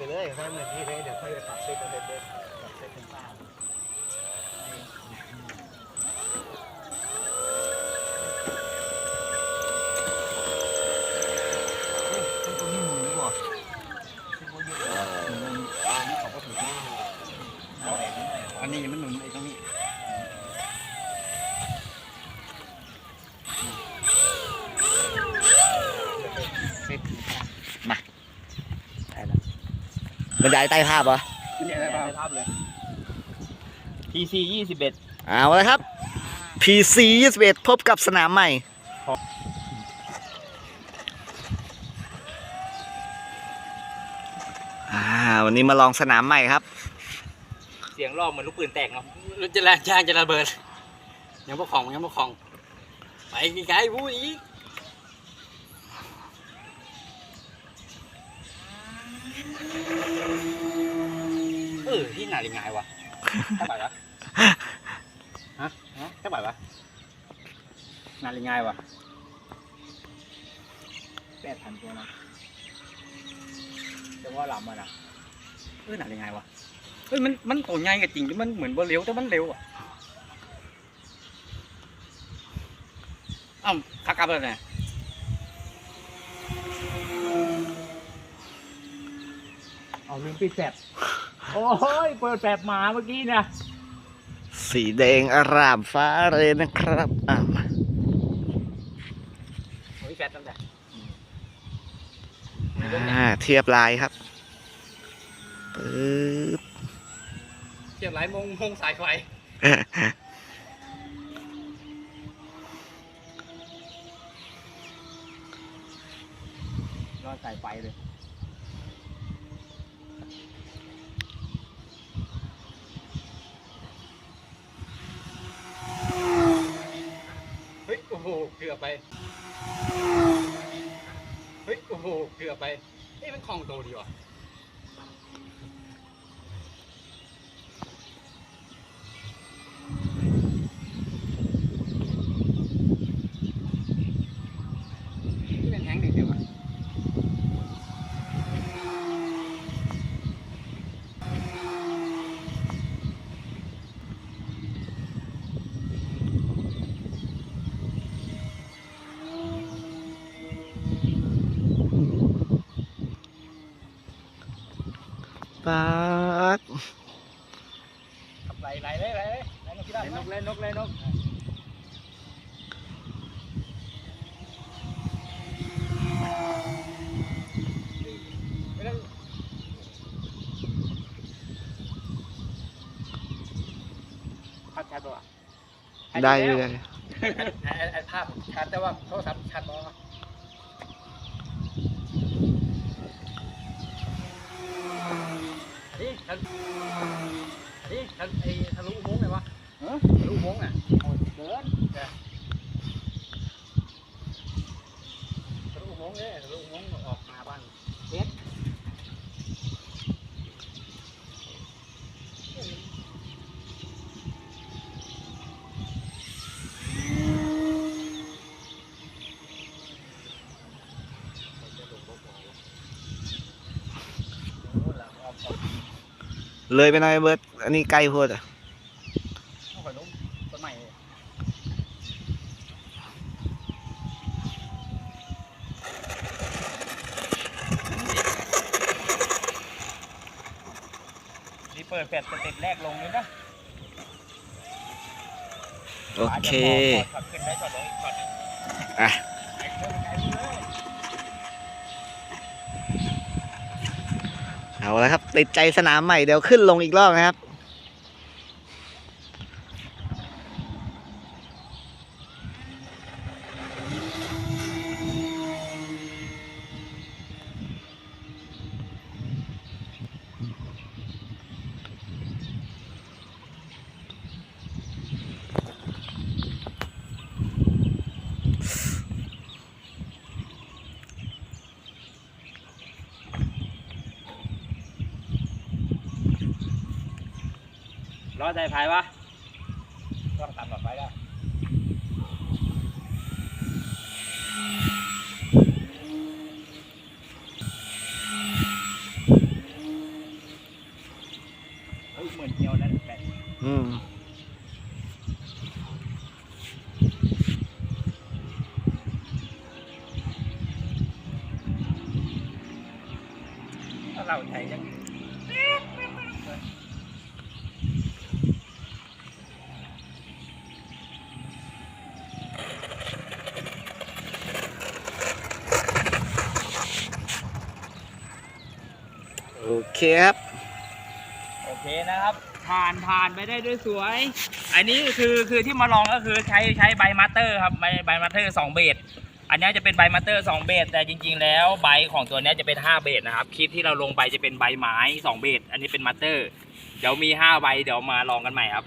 ไปเลยให้เหมือนที่เลยเดี๋ยวค่อยไปปรับเส้นเดินเดินปรับเส้นเป็นป้า ตรงนี้หมุนดีกว่าอันนี้มันหนุนไอ้ตรงนี้ ได้แล้ว บรรยายใต้ภาพเหรอนี่อะไรบ้างภาพเลย PC ยี่สิบเอ็ดเอาละครับ PC 21 พบกับสนามใหม่ อ่า วันนี้มาลองสนามใหม่ครับ เสียงรอบเหมือนลูกปืนแตกเนาะรถจะแรงจ้างจะระเบิด ยังบ่ของยังบ่ของ ไปไกลๆพูดอีกเออที่ไหนยังไงวะเท่าไหร่วะฮะฮะเท่าไหร่วะนาฬิกาวะแปดพันตัวนะแต่ว่าหลับมันอะเออนาฬิกาวะเฮ้ยมันมันตัวใหญ่กับจริงที่มันเหมือนบ่เร็วแต่มันเร็วอะอ้าวขากลับแล้วเนี่ยเอาลืมปิดแสบ โอ้ยเปิดแสบหมาเมื่อกี้เนี่ยสีแดงอารามฟ้าเลยนะครับอ่ามาโอ้ยแฟดตั้งแต่อ่าเทียบลายครับปึ๊บเทียบไรมงมงสายไฟรอใส่ไฟเลย เฮ้ย โอ้โห เกื อบไป เฮ้ย โอ้โห เกือบไป เอ้ยมันคลองโตดีว่ะ ที่เป็นแท้งหนึ่งเดียวอะ ขับไหลไหลเลยไหลเลยไหลนกได้นกเลยนกเลยนกพัดชัดป่ะได้เลยไอ้ไอ้ภาพชัดแต่ว่าโทรศัพท์ชัดมาก นี่ทันนี่ทันไอ้ทะลุอุโมงค์ไหนวะทะลุอุโมงค์อะเดินทะลุอุโมงค์เนี่ยทะลุอุโมงค์ออกมาบ้านเเลยไปหน่อยเบิร์ดอันนี้ใกล้โพดอะข้าไปลงต้นใหม่นี่เปิดแปดสเต็ปแรกลงเลยนะโอเคถอดขึ้นได้ถอดลงอีกถอดอะไอ้เรื่องไอ้เรื่อง เอาละครับติดใจสนามใหม่เดี๋ยวขึ้นลงอีกรอบนะครับ ร้อใจพายวะต้องตัดหลอไปแล้วเฮ้ยเหมือนเหี่ยนั่นแปลกอืมถ้าเราใช้ยัง โอเคครับ โอเคนะครับ ผ่านผ่านไปได้ด้วยสวย อันนี้คือคือที่มาลองก็คือใช้ใช้ใบมาสเตอร์ครับใบใบมาสเตอร์สองเบสอันนี้จะเป็นใบมาสเตอร์สองเบสแต่จริง ๆ แล้วใบของตัวนี้จะเป็นห้าเบสนะครับคลิปที่เราลงไปจะเป็นใบไม้สองเบสอันนี้เป็นมาสเตอร์เดี๋ยวมีห้าใบเดี๋ยวมาลองกันใหม่ครับ